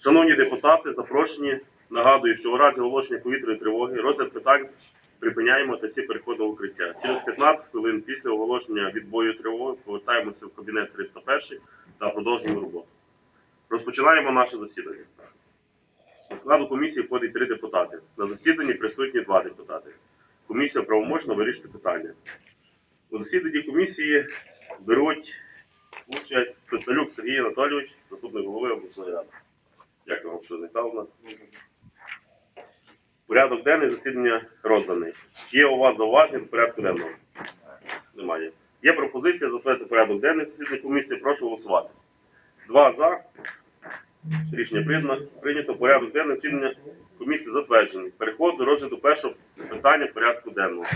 Шановні депутати, запрошені. Нагадую, що у разі оголошення повітряної тривоги розгляд питань припиняємо та всі переходимо в укриття. Через 15 хвилин після оголошення відбою тривоги повертаємося в кабінет 301 та продовжуємо роботу. Розпочинаємо наше засідання. До складу комісії входить три депутати. На засіданні присутні два депутати. Комісія правомочна вирішити питання. У засіданні комісії беруть участь Спецалюк Сергій Анатолійович, заступник голови обласної ради. Дякую вам, що завітали нас. Порядок денний засідання розданий. Чи є у вас зауваження до порядку денного? Немає. Є пропозиція затвердити порядок денний засідання комісії. Прошу голосувати. Два за. Рішення прийнято. Прийнято. Порядок денний засідання комісії затверджений. Переходимо до розгляду першого питання порядку денного.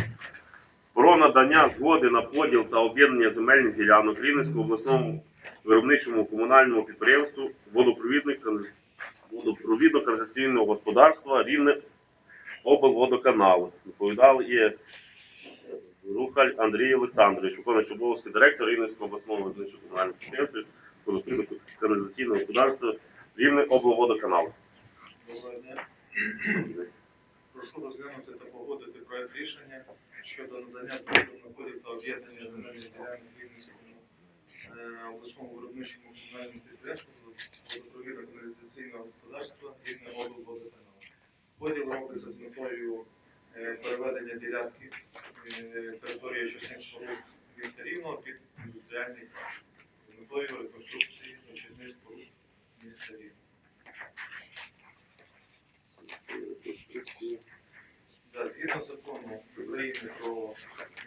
Про надання згоди на поділ та об'єднання земельних ділянок Рівненського обласному виробничому комунальному підприємству водопровідно-каналізаційного господарства Рівне облводоканалу. Доповідав і Рухаль Андрій Олександрович, виконуючий обов'язки директора Рівненського обласного виробничого комунального підприємства водопровідно-каналізаційного господарства Рівне облводоканалу. Доброго дня. Прошу розглянути та погодити проект рішення щодо надання доступу находів та об'єднання земельних ділянок Рівненському е, обласному виробничому комунальному підприємству водопровідно-каналізаційного господарства Рівне облводоканалу. Поділ робиться з метою е, переведення ділянки е, території очисних споруд міста Рівного під індустріальний з метою реконструкції очисних споруд міста Рівного. Да, згідно закону України про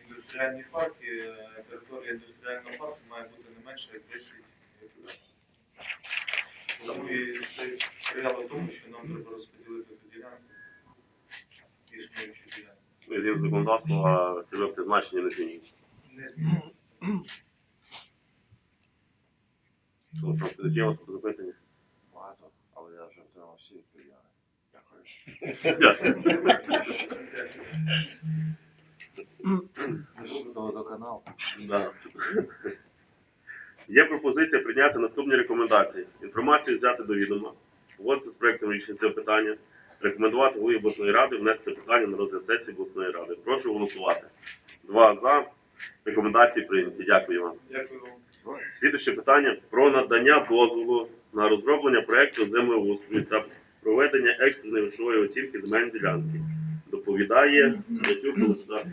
індустріальні парки, територія індустріального парку має бути не менше як 10 гектарів. Тому і це сприяло тому, що нам треба розподілити ту ділянку, існуючу ділянку. Згідно законодавства цільове призначення не змінюється. Не. Олександр Федорович, у вас запитання? Багато, але я вже отримав всі відповіді. Водоканал. Да. Є пропозиція прийняти наступні рекомендації. Інформацію взяти до відома, погодитися з проектом рішення цього питання, рекомендувати голові обласної ради внести питання на розгляд сесії обласної ради. Прошу голосувати. Два за. Рекомендації прийняті. Дякую вам. Дякую вам. Слідуюче питання про надання дозволу на розроблення проекту землеустрою та проведення екстреної грошової оцінки земельної ділянки. Доповідає Дятюк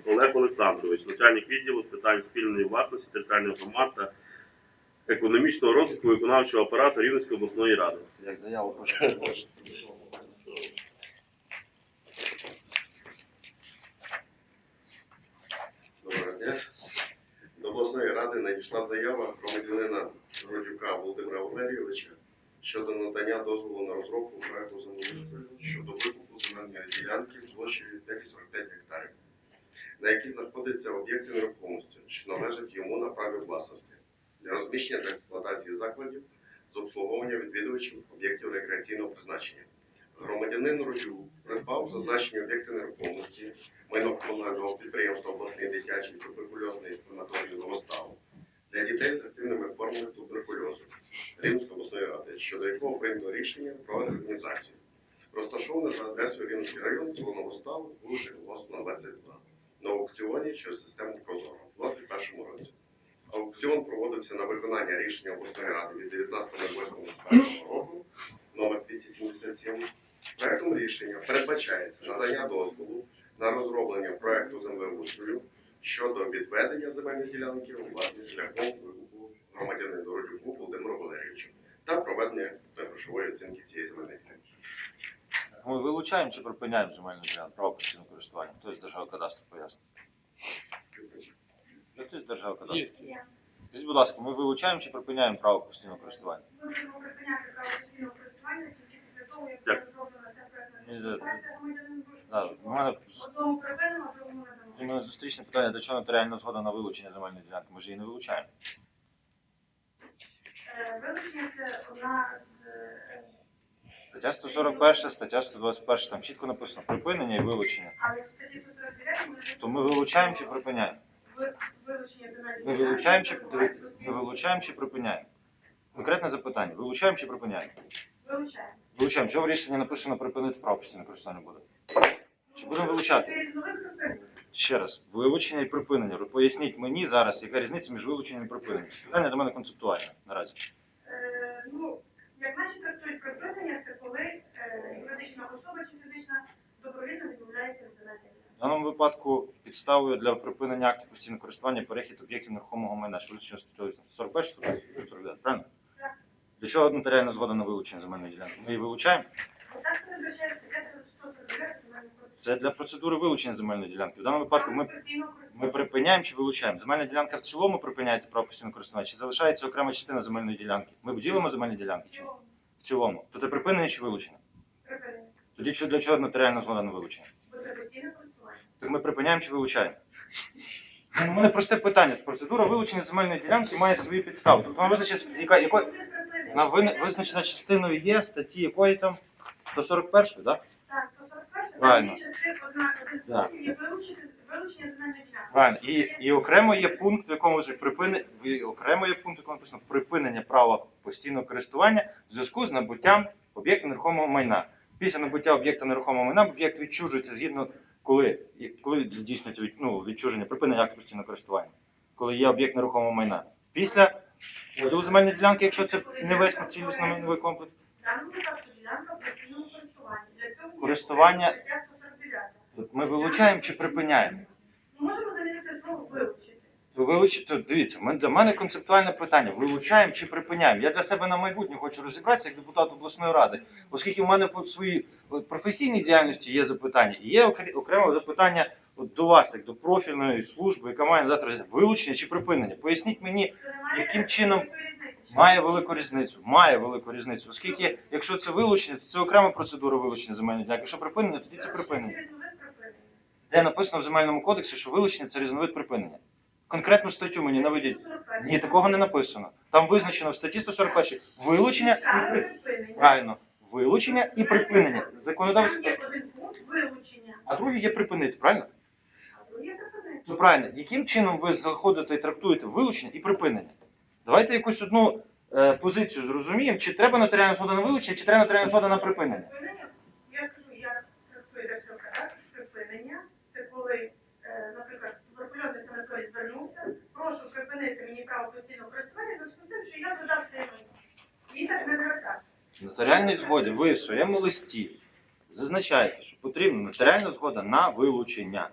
Олег Олександрович, начальник відділу з питань спільної власності, територіальних громад та економічного розвитку виконавчого апарату Рівненської обласної ради. Як заяву прошу. Доброго дня. До обласної ради надійшла заява громадянина Родюка Володимира Валерійовича щодо надання дозволу на розробку проекту землеустрою щодо викупу земельної ділянки площею 945 гектарів, на якій знаходяться об'єкти нерухомості, що належать йому на праві власності для розміщення та експлуатації закладів з обслуговування відвідувачів об'єктів рекреаційного призначення. Громадянин Родюк придбав зазначені об'єкти нерухомості майно комунального підприємства обласний дитячий туберкульозний санаторій Новостав для дітей з активними формами туберкульозу Рівненської обласної ради, щодо якого прийнято рішення про організацію. Розташоване за адресою Рівненський район, село Новостав, вулиця Голосна, 22, на аукціоні через систему Прозоро у 2021 році. Аукціон проводився на виконання рішення обласної ради від 19.08.2021 року номер 277. Проектом рішення передбачається надання дозволу на розроблення проекту землеустрою щодо відведення земельної ділянки у власність шляхом викупу громадянину Родюку Володимиру Валерійовичу та проведення експертно-грошової оцінки цієї земельної ділянки. Ми вилучаємо чи припиняємо земельну ділянку право постійного користування? Хтось з державного кадастру пояснить. Хтось з державного кадастру. Скажіть, будь ласка, ми вилучаємо чи припиняємо право постійного користування? Ми будемо припиняти право постійного користування тільки після того, як буде зроблена вся проектна Ні, документація громадянин дуже у мене Одному припинимо, а другому у мене зустрічне питання, до чого нотаріальна згода на вилучення земельної ділянки? Ми ж її не вилучаємо. Е, Вилучення це одна з е, Стаття 141, стаття 121, там чітко написано припинення і вилучення. але в статті 149 ми То ми вилучаємо чи припиняємо? Ви- вилучення земельних Ми вилучаємо чи, дивіться, ми вилучаємо чи припиняємо? Конкретне запитання. Вилучаємо чи припиняємо? Вилучаємо. Вилучаємо. Чого в рішенні написано припинити право постійного користування буде? Чи будемо вилучати? Це різновид. Ще раз, вилучення і припинення. Поясніть мені зараз, яка різниця між вилученням і припиненням. Питання до мене концептуальне наразі. Е, ну, як наші трактують припинення, це коли е, юридична особа чи фізична добровільно відмовляється від ділянки. В даному випадку підставою для припинення актів постійного користування перехід об'єктів нерухомого майна, що визначено статтею 41 статтею 49, правильно? Так. Для чого нотаріальна згода на вилучення земельної ділянки? Ми її вилучаємо. Отак передбачає стаття 149 земельного кодексу. Це для процедури вилучення земельної ділянки. В даному випадку ми, ми припиняємо чи вилучаємо. Земельна ділянка в цілому припиняється право постійного користування, чи залишається окрема частина земельної ділянки? Ми ділимо земельні ділянки? чи ні? В цілому. То це припинення чи вилучення? припинення. Тоді що- для чого нотаріальна згода на вилучення? Бо це постійне користування. Так ми припиняємо чи вилучаємо? Ну, У мене просте питання. Процедура вилучення земельної ділянки має свої підстави. Тобто вона визначена, яка, якої, вона визначена частиною є статті якої там 141, так? 141 Правильно. ділянки. Правильно. І, і окремо є пункт, в якому вже припини, окремо є пункт, в якому написано припинення права постійного користування в зв'язку з набуттям об'єкта нерухомого майна. Після набуття об'єкта нерухомого майна об'єкт відчужується згідно коли, коли здійснюється від, ну, відчуження, припинення акту постійного користування, коли є об'єкт нерухомого майна. Після поділу земельної ділянки, якщо це не весь цілісний майновий комплекс, В даному випадку ділянка постійного користування. Для цього є Користування- стаття 149. то ми вилучаємо чи припиняємо. Ми можемо замінити слово вилучити. То вилуч... дивіться, для мене концептуальне питання: вилучаємо чи припиняємо. Я для себе на майбутнє хочу розібратися як депутат обласної ради, оскільки в мене по своїй е, професійній діяльності є запитання, і є окремо запитання от до вас, як до профільної служби, яка має надати вилучення чи припинення. Поясніть мені, Яким чином має велику різницю. Має велику різницю, оскільки якщо це вилучення, то це окрема процедура вилучення земельної ділянки. Якщо припинення, тоді це припинення. Де написано в земельному кодексі, що вилучення це різновид припинення. Конкретну статтю мені наведіть. Ні, такого не написано. Там визначено в статті 141 вилучення і припинення. правильно вилучення і припинення. Законодавство. А другий є припинити, правильно? Ну правильно, яким чином ви заходите і трактуєте вилучення і припинення? Давайте якусь одну е, позицію зрозуміємо, чи треба нотаріальна згода на вилучення, чи треба нотаріальна згода на припинення. Припинення, я кажу, я трактую припинення, це коли, е, наприклад, туберкульозний санаторій звернувся, прошу припинити мені право постійного користування зв'язку з тим, що я продав своє майно. Він так не звертався. В нотаріальній згоді ви в своєму листі зазначаєте, що потрібна нотаріальна згода на вилучення.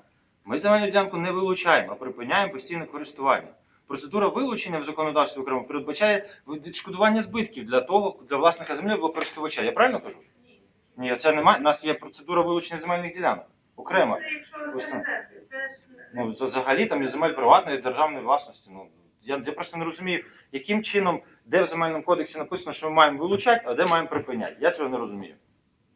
Ми земельну ділянку не вилучаємо, а припиняємо постійне користування. Процедура вилучення в законодавстві окремо передбачає відшкодування збитків для того, для власника землі або користувача. Я правильно кажу? Ні. Ні, це немає. У нас є процедура вилучення земельних ділянок. Окремо. Це якщо резерви, це Ну, взагалі там є земель приватної і державної власності. Ну, я, я просто не розумію, яким чином, де в земельному кодексі написано, що ми маємо вилучати, а де маємо припиняти. Я цього не розумію.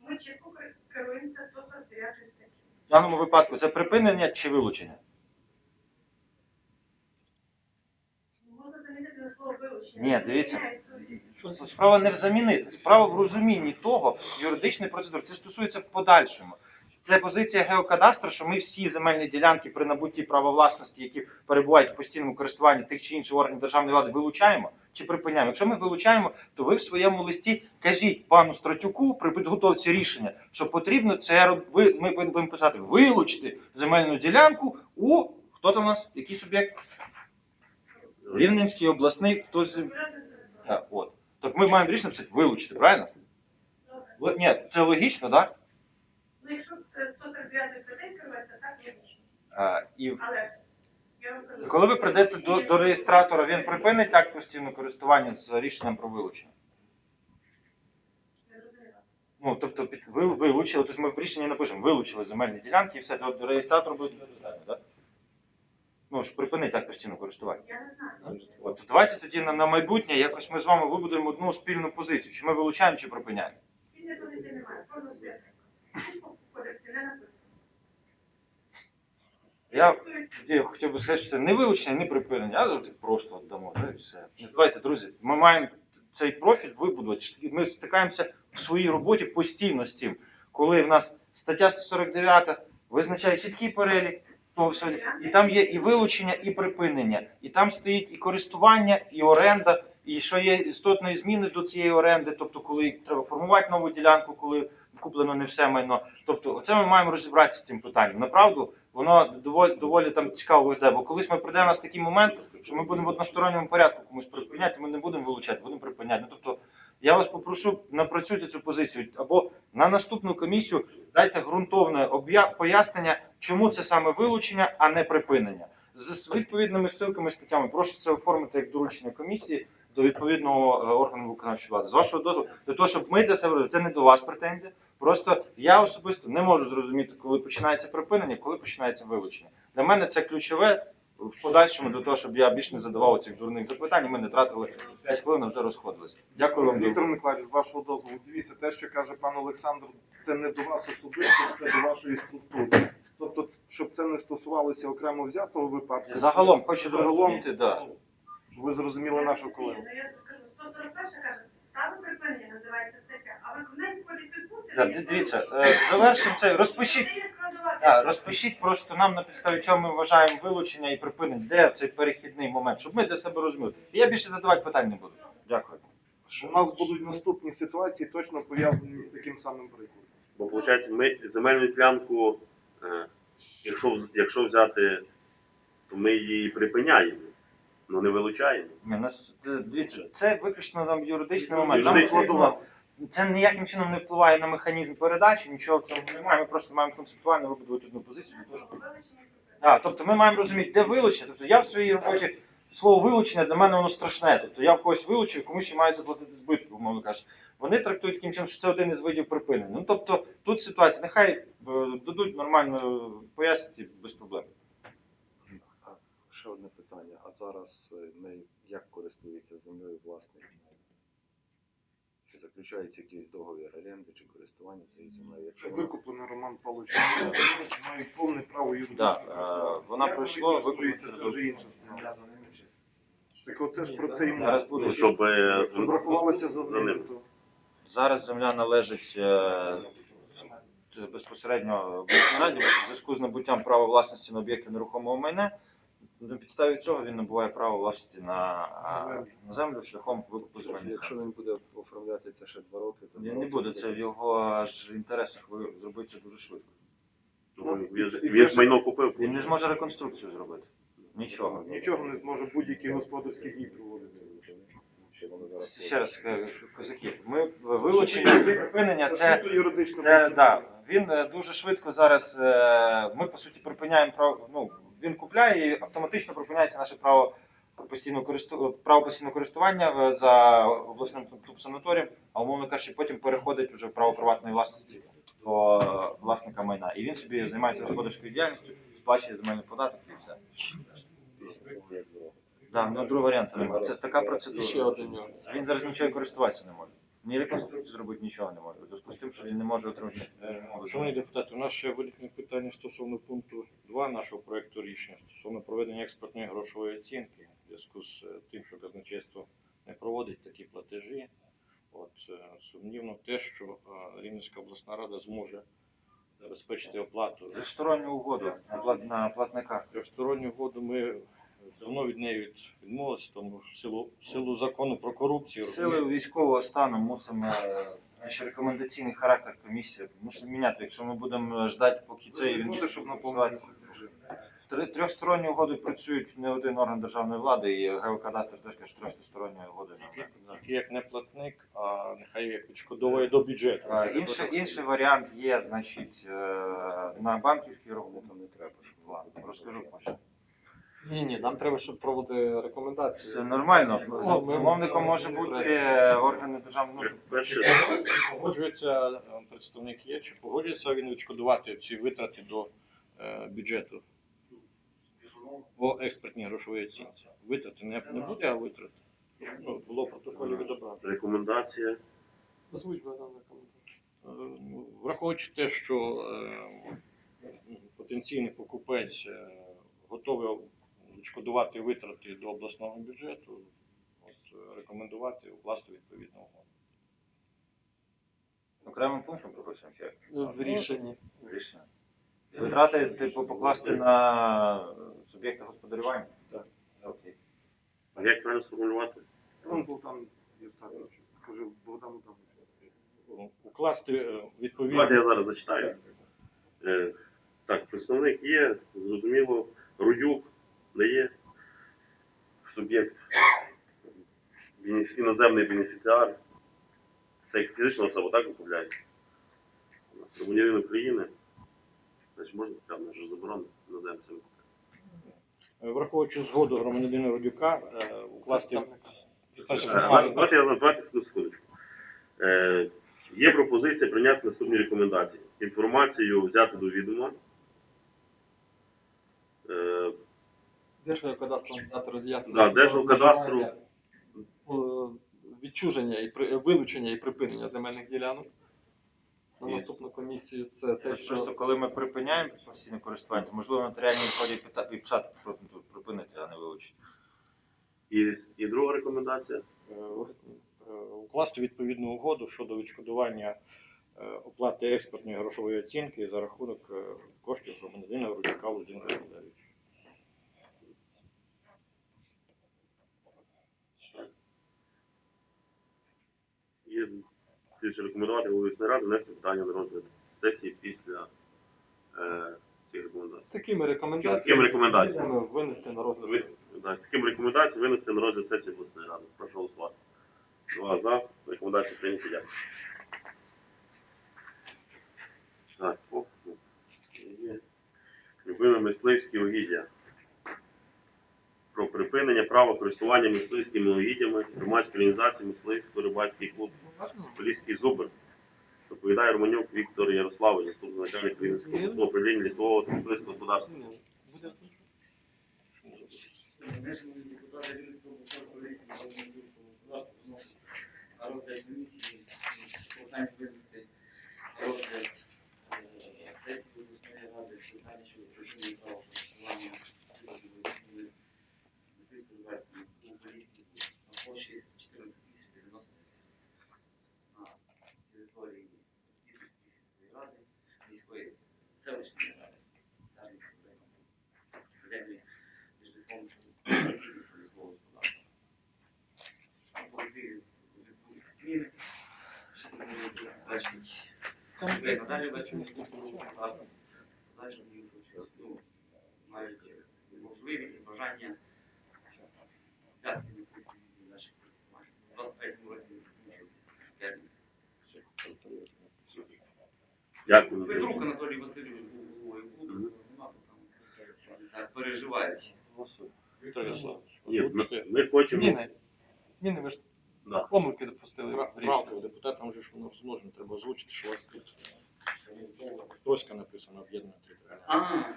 ми чітко кер- керуємося 149 статтю. В даному випадку це припинення чи вилучення? Можна замінити на слово вилучення. Ні, дивіться. Справа не в замінити, справа в розумінні того юридичної процедури. Це стосується в подальшому. Це позиція геокадастру, що ми всі земельні ділянки при набутті права власності, які перебувають в постійному користуванні тих чи інших органів державної влади, вилучаємо чи припиняємо. Якщо ми вилучаємо, то ви в своєму листі кажіть пану Стратюку при підготовці рішення, що потрібно це роб- ви, ми будемо писати вилучити земельну ділянку у хто там у нас, який суб'єкт? Рівненський обласний, хтось так, от. Так ми маємо рішення писати вилучити, правильно? Добре. Ні, це логічно, так? Ну, якщо е, 149 статтею керується, так логічно. А, і Але ж, я вам кажу, коли ви прийдете до, до реєстратора, він припинить акт постійного користування з рішенням про вилучення. Я. Ну, тобто, під, ви, вилучили, тобто ми в рішенні напишемо, вилучили земельні ділянки і все, то до реєстратора буде достатньо, так? Ну, ж припинить акт постійного користування. Я не знаю. От, давайте тоді на, на майбутнє якось ми з вами вибудуємо одну спільну позицію, чи ми вилучаємо, чи припиняємо. Спільної позиції немає, кодексі не написано. Я- Я хотів би сказати, що це не вилучення, не припинення, а просто віддамо. Да, і все. Ну, Давайте, друзі, ми маємо цей профіль вибудувати. Ми стикаємося в своїй роботі постійно з цим, коли в нас стаття 149 визначає чіткий перелік. Того всього. І там є і вилучення, і припинення. І там стоїть і користування, і оренда, і що є істотної зміни до цієї оренди, тобто коли треба формувати нову ділянку, коли куплено не все майно. Тобто, оце ми маємо розібратися з цим питанням. Направду, воно доволі, доволі там цікаво виглядає, бо колись ми прийдемо у нас такий момент, що ми будемо в односторонньому порядку комусь припиняти, ми не будемо вилучати, будемо припиняти. Ну, тобто, я вас попрошу напрацюйте цю позицію або на наступну комісію дайте ґрунтовне пояснення, чому це саме вилучення, а не припинення. З з відповідними ссылками, статтями прошу це оформити як доручення комісії до відповідного е, органу виконавчої влади. З вашого дозволу, для того, щоб ми для себе це не до вас претензія. Просто я особисто не можу зрозуміти, коли починається припинення, коли починається вилучення. Для мене це ключове в подальшому для того, щоб я більш не задавав цих дурних запитань. і Ми не тратили 5 хвилин, а вже розходилися. Дякую вам. Віктор Миколаївич, з вашого дозволу, дивіться, те, що каже пан Олександр, це не до вас особисто, це до вашої структури. Тобто, щоб це не стосувалося окремо взятого випадку. Загалом хочу Загалом, зрозуміти, да. Ви зрозуміли нашу колегу. Ну я кажу, 141 каже, стави припинення називається стаття, але в неї. Да, дивіться, е, завершимо це. Розпишіть. Да, розпишіть просто нам на підставі чого ми вважаємо вилучення і припинення, де цей перехідний момент, щоб ми для себе розуміли. І я більше задавати питань не буду. Дякую. У нас будуть наступні ситуації, точно пов'язані з таким самим прикладом. Бо виходить, ми земельну ділянку, е, якщо, вз- якщо взяти, то ми її припиняємо, але не вилучаємо. Ні, нас е, дивіться, це виключно нам юридичний момент. Нам Юридичний. складова. Це ніяким чином не впливає на механізм передачі, нічого в цьому немає. Ми просто маємо концептуально вибудувати одну позицію. А, тобто ми маємо розуміти, де вилучення. Тобто я в своїй роботі слово вилучення для мене воно страшне. Тобто я в когось вилучив, комусь ще мають заплатити збитки, умовно кажучи. Вони трактують таким чином, що це один із видів припинення. Ну тобто тут ситуація, нехай е, дадуть нормально пояснити без проблем. Ще одне питання. А зараз е, як користується землею власник? Заключається якийсь договір оренди чи користування цією землею? Це Якщо вона- викуплено Роман Павлович. Має повне право юридичного Да, е, користування. вона Як користується, викуплено. це вже інша справа. Так оце ж про це і мова. Зараз буде. Ну, щоб, е, Щоб рахувалося за за ним. ним. то- Зараз земля належить е, безпосередньо обласній раді в зв'язку з набуттям права власності на об'єкти нерухомого майна. На підставі цього він набуває право власності на, на землю шляхом викупу земельних. Якщо він буде оформляти це ще два роки, то Він не буде, це в його ж інтересах ви зробити це дуже швидко. Ну, Він, і це ж ж- майно купив. Він не зможе реконструкцію зробити. Нічого. Нічого не зможе будь-які господарські дії проводити. Ще Ще раз, е, козаки, ми вилучення припинення це. суто юридична Це да. Він е, дуже швидко зараз. е, Ми по суті припиняємо право. Ну він купляє і автоматично припиняється наше право постійного користу... право постійного користування за обласним санаторієм, а умовно кажучи, потім переходить уже в право приватної власності до власника майна. І він собі займається господарською діяльністю, сплачує земельний податок і все. Да, ну другого варіанту немає. Це така процедура. один нюанс. Він зараз нічого і користуватися не може. Ні реконструкцію зробити нічого не може. У зв'язку з тим, що він не може отримати. Е, Шановні депутати, у нас ще виникне питання стосовно пункту 2 нашого проекту рішення стосовно проведення експортної грошової оцінки в зв'язку з е, тим, що казначейство не проводить такі платежі. От е, сумнівно те, що е, Рівненська обласна рада зможе забезпечити оплату Тристоронню угоду на плат- на платника. Трьохсторонню угоду ми давно від неї відмовилися, тому в силу, в силу закону про корупцію Сили військового стану мусимо наш рекомендаційний характер комісії мусимо міняти. Якщо ми будемо ждати, поки це він Буде, щоб. Три трьохсторонні угоди працюють не один орган державної влади, і геокадастр теж каже, що трьохсторонні угоди. немає. як не платник, а нехай як відшкодовує до бюджету. Е, Інший, інший варіант є, значить, е, на банківський рахунок. не треба. щоб Ладно, Розкажу потім. Ні, ні, нам треба, щоб проводити рекомендації. Це нормально. Ну, Замовником може бути е, органи державної ну, Погоджується е, представник є, чи погоджується він відшкодувати ці витрати до бюджету по експертній грошовій оцінці. Витрати не, не буде, а витрати. Ну, було в протоколі відображено. рекомендація. Озвучь, Богдан, коментар. Е, ну, Враховуючи те, що е, потенційний покупець е, готовий відшкодувати витрати до обласного бюджету, от, е, рекомендувати укласти відповідну угоду. окремим пунктом прописуємо чи як? В рішенні. рішення. Витрати типу покласти на суб'єкти господарювання? Так. Окей. А як правильно сформулювати? Вон Богдан Євстафович, каже Богдан Адамович. Укласти е, відповідно. Давайте я зараз зачитаю. Е, так, представник є, зрозуміло, Рудюк не є. Суб'єкт. Бенефі- Іноземний бенефіціар. Це як фізична особа, так виправляє? Громадянин України. Вже заборонено іноземцям. Е, Враховуючи згоду громадянина Родюка, е, укласти Е, Давайте я секундочку. Е, Є пропозиція прийняти наступні рекомендації. Інформацію взяти до відома. Е, Держгеокадастром дати роз'яснення. Вживання, е, Відчуження і вилучення і припинення земельних ділянок. На Є. наступну комісію це те, Це просто коли ми припиняємо постійне користування, то можливо нотаріальні ході і писати про- припинити, а не вилучити. І, і друга рекомендація. е, е, укласти відповідну угоду щодо відшкодування е, оплати експортної грошової оцінки за рахунок е, коштів громадянина Родюка Володимира Валерійовича. І слідче рекомендувати голові Верховної Ради внести питання на розгляд сесії після е, цих рекомендацій. з такими рекомендаціями З такими рекомендаціями. винести на розгляд. Ви, сесії. да, з такими рекомендаціями винести на розгляд сесії обласної ради. Прошу голосувати. Два за. Рекомендації прийняті. Дякую. Так, о, є. Любиме мисливські угіддя. Про припинення права користування мисливськими угіддями громадської організації мисливсько-рибальський клуб Поліський зубр. Доповідає Романюк Віктор Ярославович, заступник начальника Рівненського обласного управління лісового та мисливського господарства. Розгляд комісії питання винести розгляд е, сесії обласної ради питання щодо припинення права користування мисливсько-рибальським клубом Поліський клуб на площі 14 тисяч 90 на території сільської ради, міської селищної ради. Землі між лісовим лісового господарства. Відбулися зміни. Бачить? Вести лісового господарства. Далі мають можливість і бажання взяти мисливські від наших користувань. У 23 році не закінчилися. П'ять днів. Дякую. Петрук Анатолій Васильович був головою клубу. Віктор Ярославович, Ні, ми, ми хочемо. Зміни. Зміни ви ж Да. помилки допустили в рішенні. депутатам же ж воно зложено, треба озвучити, що у вас тут Тоська написано об'єднана територіальна.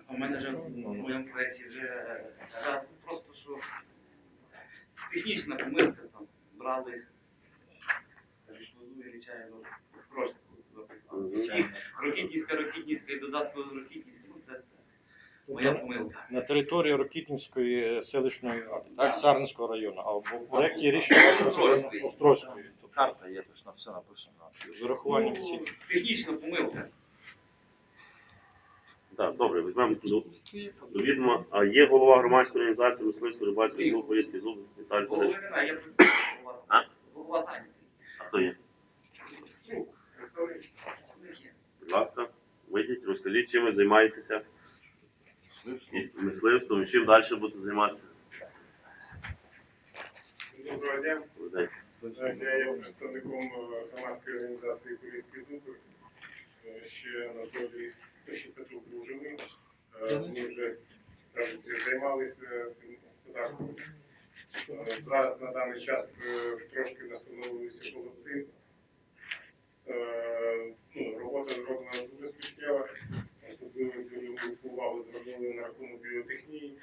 А, у мене вже в моєму проєкті вже е, ряд, просто що технічна помилка там брали житлову нечайно Рокітнівська, Рокітнівська і додатку Рокітнівська, ну це моя помилка. На території Рокітнівської селищної ради, так, Сарненського району, а в проєкті рішення Острозької. Тобто Карта є, точно все написано. з урахуванням Ну, технічна помилка. Так, добре, візьмемо до, до відома. А є голова громадської організації мисливсько рибальський клуб Поліський зубр Віталій Голови Федорович. немає, я представник голова. А? Голова зайнятий. А хто є? Ну, представник є. Будь ласка, вийдіть, розкажіть, чим ви займаєтеся. І мисливством, і чим далі будете займатися. Доброго дня. Добрий день. Я є представником е, громадської організації Поліський зубр. Е, Ще Анатолій, ще Петрук був. Е, Ми вже кажуть, займалися цим господарством. Зараз на даний час трошки настановилися колектив. Е, Ну, робота зроблена дуже суттєва. Особливо дуже велику увагу звернули на рахунок біотехнії.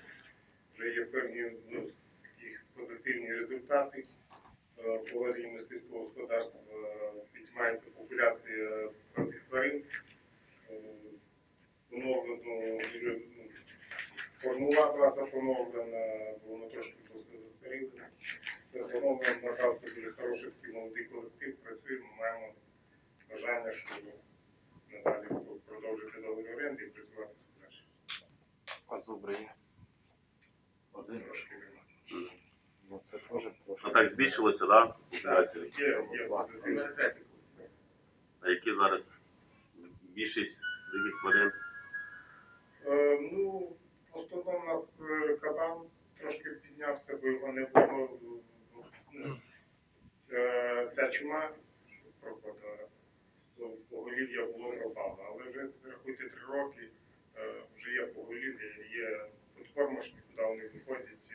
Вже є певні ну, такі позитивні результати е, поводження мисливського господарства е, піднімається популяція певних тварин. Поновлено дуже ну, формула база поновлена, бо воно трошки просто застаріло. Це поновлено, набрався дуже хороший такий молодий колектив, працюємо, маємо щоб надалі продовжити договір оренди і працювати далі. А зубри є. Трошки нема. Ну це теж трошки. А так збільшилося, так? Да? Є, є позитивні. А які зараз більшість таких тварин? Е, Ну, в основному у нас е, кабан трошки піднявся, бо його не було. ну, е, Ця чума, що проходила, то поголів'я було пропало. Але вже рахуйте три роки, е, вже є поголів'я, є подкормошні, куди вони виходять. і,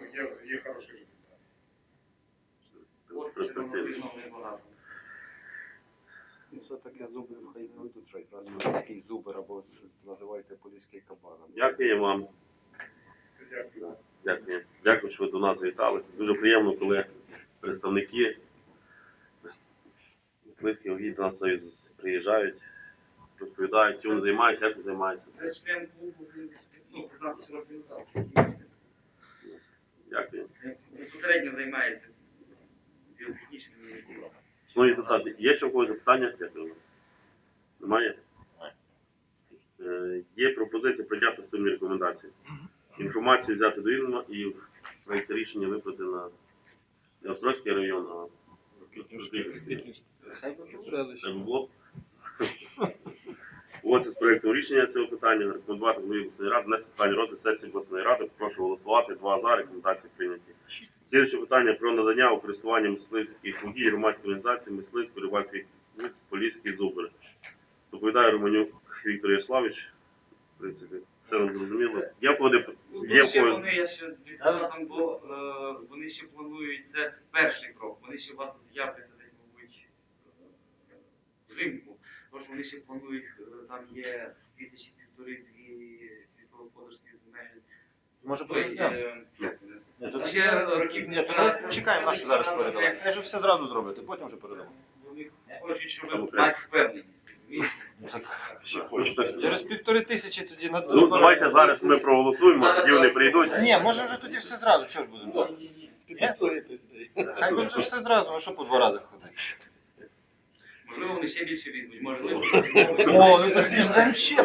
Ну, є, є хороший результат. Ну, все таки зуби хай вийдуть, що якраз поліський зубр або називайте поліський кабан. Дякую вам. Дякую. Дякую. Дякую, що ви до нас завітали. Дуже приємно, коли представники мисливських угідь до нас приїжджають, розповідають, чим займаються, як займаються. Це член клубу він ну, 15 років назад. Дякую. Це Безпосередньо займається біотехнічними діями. Шановні депутати, є ще в когось запитання? Дякую. Немає? Е, Є пропозиція прийняти спільні рекомендації. Інформацію взяти до відома і в рішення виплати на не Острозький район, а Рокітнівський. Це було. Оце з проєктом рішення цього питання. Рекомендувати голові обласної ради внести питання розгляд сесії обласної ради. Прошу голосувати. Два за рекомендації прийняті. Слідуюче питання про надання у користування мисливських угідь громадської організації мисливської рибальських вид Поліський зубр. Доповідає Романюк Віктор Яславович. В принципі, все нам зрозуміло. Є кого Ну, є ще кого вони, я ще відповідав бо е, вони ще планують, це перший крок, вони ще у вас з'являться взимку. Тому що вони ще планують, е, там є тисячі півтори-дві сільськогосподарські земель. Може Ой, перейдемо? е, Ще років Ні, то 15 ми чекаємо, наші зараз передали. як Я ж все зразу зробити, потім вже передамо. Вони хочуть, щоб мати впевненість. розумієш? Всі хочуть. Через півтори тисячі тоді на Ну, давайте зараз ми проголосуємо, тоді вони прийдуть. Ні, може вже тоді все зразу, чого ж будемо? Хай би вже все зразу, а що по два рази ходити? Можливо, вони ще більше візьмуть, можливо, О, ну так піздаємо ще.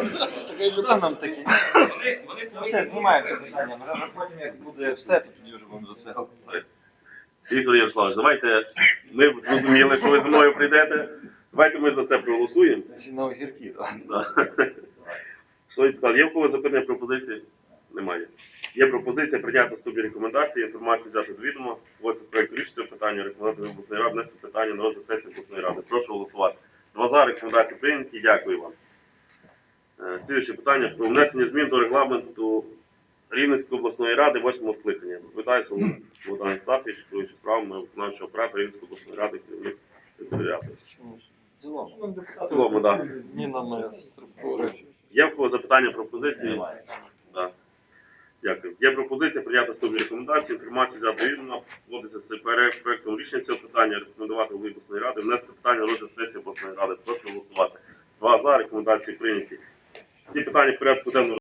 Хто нам такі? вони, вони Ну все, знімаємо це питання. Може вже потім, як буде все, то тоді вже будемо за це голосувати. Віктор Ярославович, давайте ми зрозуміли, що ви зимою прийдете. Давайте ми за це проголосуємо. Ці на огірки, так. Да. Шановні депутати, є в кого запитання пропозиції? Немає. Є пропозиція прийняти наступні рекомендації, інформацію взяти до відома. Це проєкт рішення питання, рекомендувати обласної ради, внести питання на розгляд сесії обласної ради. Прошу голосувати. Два за рекомендації прийняті. Дякую вам. Е, Слідуюче питання про внесення змін до регламенту Рівненської обласної ради восьмого скликання. Соломон Богдан Остафович, керуючи справами виконавчого апарату Рівненської обласної ради, керівник секретаріату. В цілому. В цілому, так. Змінами структури. Є в кого запитання, пропозиції? Так. Дякую. Є пропозиція прийняти наступні рекомендації. Інформація взяти відомо. Вводиться з перед проектом рішення цього питання, рекомендувати голові обласної ради, внести питання розгляд сесії обласної ради. Прошу голосувати. Два за рекомендації прийняті. Всі питання порядку денного